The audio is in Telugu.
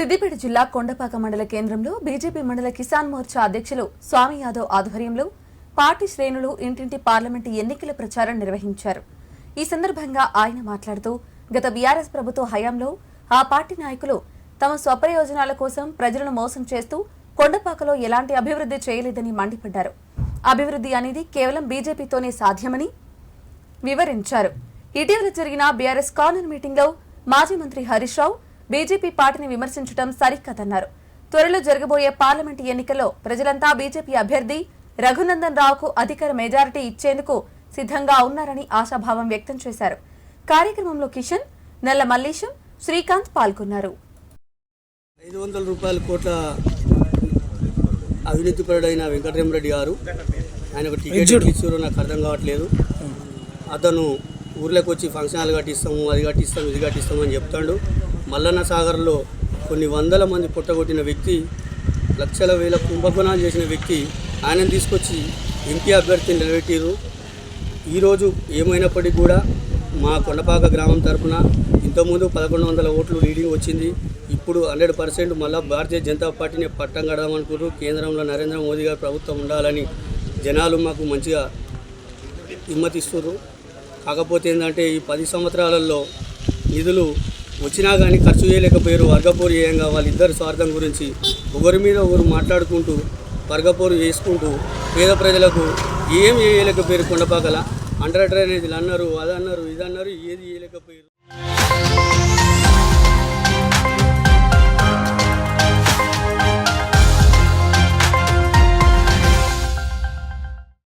సిద్దిపేట జిల్లా కొండపాక మండల కేంద్రంలో బీజేపీ మండల కిసాన్ మోర్చా అధ్యక్షులు స్వామి యాదవ్ ఆధ్వర్యంలో పార్టీ శ్రేణులు ఇంటింటి పార్లమెంటు ఎన్నికల ప్రచారం నిర్వహించారు. ఈ సందర్భంగా ఆయన మాట్లాడుతూ గత బీఆర్ఎస్ ప్రభుత్వ హయాంలో ఆ పార్టీ నాయకులు తమ స్వప్రయోజనాల కోసం ప్రజలను మోసం చేస్తూ కొండపాకలో ఎలాంటి అభివృద్ధి చేయలేదని మండిపడ్డారు. అభివృద్ధి అనేది కేవలం బీజేపీతోనే సాధ్యమని వివరించారు. ఇటీవల జరిగిన బీఆర్ఎస్ కార్నర్ మీటింగ్లో మాజీ మంత్రి హరీష్ రావు బీజేపీ పార్టీని విమర్శించడం సరికాదన్నారు. త్వరలో జరగబోయే పార్లమెంటు ఎన్నికల్లో ప్రజలంతా బీజేపీ అభ్యర్థి రఘునందన్ రావుకు అధికార మెజారిటీ ఇచ్చేందుకు సిద్ధంగా ఉన్నారని ఆశాభావం వ్యక్తం చేశారు. కార్యక్రమంలో కిషన్ నల్ల మల్లేశం శ్రీకాంత్ పాల్గొన్నారు. ఐదు వందల రూపాయల కోట్ల అవినీతిపరుడైన వెంకటరామరెడ్డి గారు ఆయన ఒక టికెట్ ఇచ్చారో నాకు అర్థం కావట్లేదు. అతను ఊర్లోకి వచ్చి ఫంక్షన్ హాల్ కట్టిస్తాము అది కట్టిస్తాము ఇది కట్టిస్తాము అని చెప్తాడు. మల్లన్న సాగర్లో కొన్ని వందల మంది పుట్టగొట్టిన వ్యక్తి లక్షల వేల కుంభకోణాలు చేసిన వ్యక్తి ఆయన తీసుకొచ్చి ఎంపీ అభ్యర్థిని నిలబెట్టారు ఈరోజు ఏమైనప్పటికీ కూడా మా కొండపాక గ్రామం తరపున ఇంతకుముందు పదకొండు వందల ఓట్లు లీడింగ్ వచ్చింది. ఇప్పుడు హండ్రెడ్ పర్సెంట్ మళ్ళీ భారతీయ జనతా పార్టీని పట్టం కడదామనుకుంటారు కేంద్రంలో నరేంద్ర మోదీ గారు ప్రభుత్వం ఉండాలని జనాలు మాకు మంచిగా హిమ్మతిస్తున్నారు కాకపోతే ఏంటంటే ఈ పది సంవత్సరాలలో నిధులు వచ్చినా కానీ ఖర్చు చేయలేకపోయారు. వర్గపోరు చేయంగా వాళ్ళిద్దరు స్వార్థం గురించి ఒకరి మీద ఒకరు మాట్లాడుకుంటూ వర్గపోరు చేసుకుంటూ పేద ప్రజలకు ఏం చేయలేకపోయారు కొండపాకల. అండర్ డ్రైనేజీలు అన్నారు అది అన్నారు ఇది అన్నారు ఏది చేయలేకపోయారు.